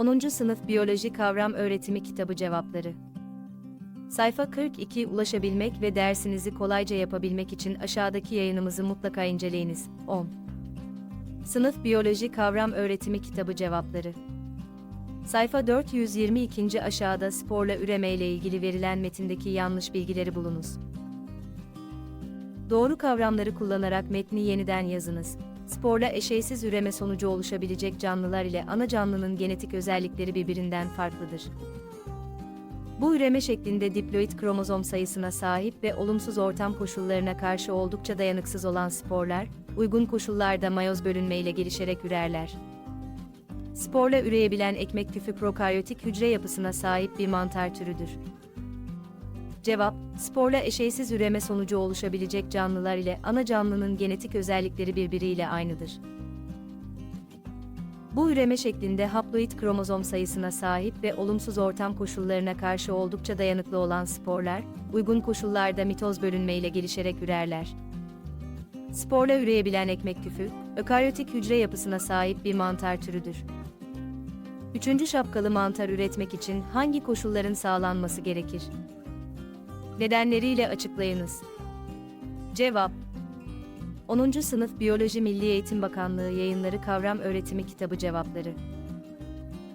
10. Sınıf Biyoloji Kavram Öğretimi Kitabı Cevapları Sayfa 42 Ulaşabilmek ve dersinizi kolayca yapabilmek için aşağıdaki yayınımızı mutlaka inceleyiniz. 10. Sınıf Biyoloji Kavram Öğretimi Kitabı Cevapları Sayfa 422. aşağıda sporla üreme ile ilgili verilen metindeki yanlış bilgileri bulunuz. Doğru kavramları kullanarak metni yeniden yazınız. Sporla eşeysiz üreme sonucu oluşabilecek canlılar ile ana canlının genetik özellikleri birbirinden farklıdır. Bu üreme şeklinde diploid kromozom sayısına sahip ve olumsuz ortam koşullarına karşı oldukça dayanıksız olan sporlar, uygun koşullarda mayoz bölünme ile gelişerek ürerler. Sporla üreyebilen ekmek küfü prokaryotik hücre yapısına sahip bir mantar türüdür. Cevap, sporla eşeysiz üreme sonucu oluşabilecek canlılar ile ana canlının genetik özellikleri birbiriyle aynıdır. Bu üreme şeklinde haploid kromozom sayısına sahip ve olumsuz ortam koşullarına karşı oldukça dayanıklı olan sporlar, uygun koşullarda mitoz bölünme ile gelişerek ürerler. Sporla üreyebilen ekmek küfü, ökaryotik hücre yapısına sahip bir mantar türüdür. Üçüncü şapkalı mantar üretmek için hangi koşulların sağlanması gerekir? Nedenleriyle açıklayınız. Cevap 10. Sınıf Biyoloji Milli Eğitim Bakanlığı Yayınları Kavram Öğretimi Kitabı Cevapları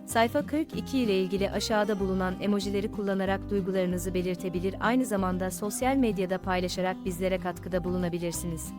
Sayfa 42 ile ilgili aşağıda bulunan emojileri kullanarak duygularınızı belirtebilir aynı zamanda sosyal medyada paylaşarak bizlere katkıda bulunabilirsiniz.